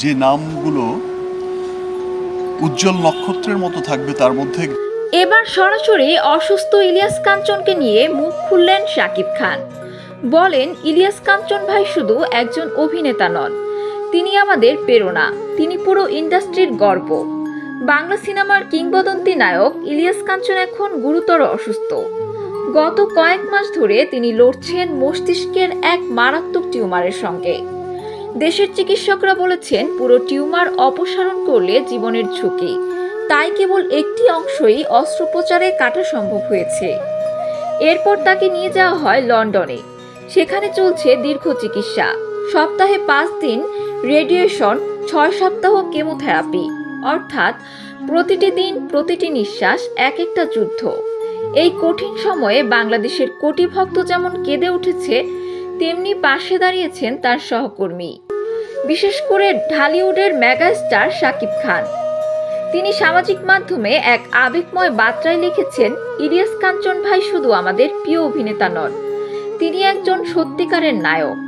যে নামগুলো উজ্জ্বল নক্ষত্রের মতো থাকবে তার মধ্যে এবার সরাসরি অসুস্থ ইলিয়াস কাঞ্চনকে নিয়ে মুখ খুললেন শাকিব খান। বলেন, ইলিয়াস কাঞ্চন ভাই শুধু একজন অভিনেতা নন, তিনি আমাদের প্রেরণা, তিনি পুরো ইন্ডাস্ট্রির গর্ব। বাংলা সিনেমার কিংবদন্তি নায়ক ইলিয়াস কাঞ্চন এখন গুরুতর অসুস্থ। গত কয়েক মাস ধরে তিনি লড়ছেন মস্তিষ্কের এক মারাত্মক টিউমারের সঙ্গে। দেশের চিকিৎসকরা বলেছেন, পুরো টিউমার অপসারণ করলে জীবনের ঝুঁকি। তাই কেবল একটি অংশই অস্ত্রোপচারে কাটা সম্ভব হয়েছে। এরপর তাকে নিয়ে যাওয়া হয় লন্ডনে। সেখানে চলছে দীর্ঘ চিকিৎসা। সপ্তাহে পাঁচ দিন রেডিয়েশন, ছয় সপ্তাহ কেমোথেরাপি। অর্থাৎ প্রতিটি দিন প্রতিটি নিঃশ্বাস, এক একটা যুদ্ধ। এই কঠিন সময়ে বাংলাদেশের কোটি ভক্ত যেমন কেঁদে উঠেছে তেমনি পাশে দাঁড়িয়েছেন তার সহকর্মী। বিশেষ করে ঢালিউডের মেগাস্টার শাকিব খান। তিনি সামাজিক মাধ্যমে এক আবেগময় বার্তায় লিখেছেন, ইলিয়াস কাঞ্চন ভাই শুধু আমাদের প্রিয় অভিনেতা নন। তিনি একজন সত্যিকারের নায়ক।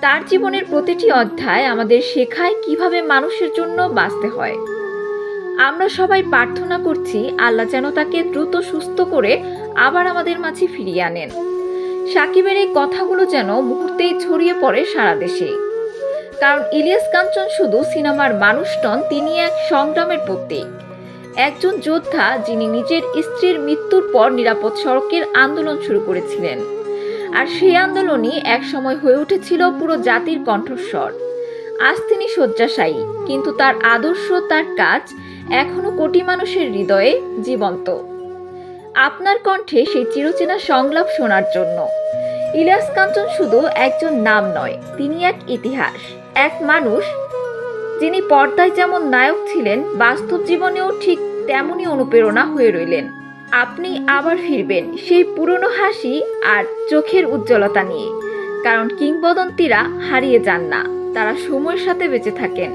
তার জীবনের প্রতিটি অধ্যায় আমাদের শেখায় কীভাবে মানুষের জন্য বাঁচতে হয়। আমরা সবাই প্রার্থনা করছি আল্লাহ যেন তাকে দ্রুত সুস্থ করে আবার আমাদের মাঝে ফিরিয়ে আনেন। সাকিবের এই কথাগুলো যেন মুহূর্তেই ছড়িয়ে পড়ে সারা দেশে। কারণ ইলিয়াস কাঞ্চন শুধু সিনেমার মানুষ নন, তিনি এক সংগ্রামের প্রতীক। একজন যোদ্ধা যিনি নিজের স্ত্রীর মৃত্যুর পর নিরাপদ সড়কের আন্দোলন শুরু করেছিলেন। আর সেই আন্দোলনই একসময় হয়ে উঠেছিল পুরো জাতির কণ্ঠস্বর। আজ তিনি শয্যাশায়ী, কিন্তু তার আদর্শ, তার কাজ এখনও কোটি মানুষের হৃদয়ে জীবন্ত। আপনার কণ্ঠে সেই চিরচেনা সংলাপ শোনার জন্য। ইলিয়াস কাঞ্চন শুধু একজন নাম নয়, তিনি এক ইতিহাস, এক মানুষ, যিনি পর্দায় যেমন নায়ক ছিলেন, বাস্তব জীবনেও ঠিক তেমনই অনুপ্রেরণা হয়ে রইলেন। আপনি আবার ফিরবেন সেই পুরনো হাসি আর চোখের উজ্জ্বলতা নিয়ে, কারণ কিংবদন্তিরা হারিয়ে যান না, তারা সময়ের সাথে বেঁচে থাকেন।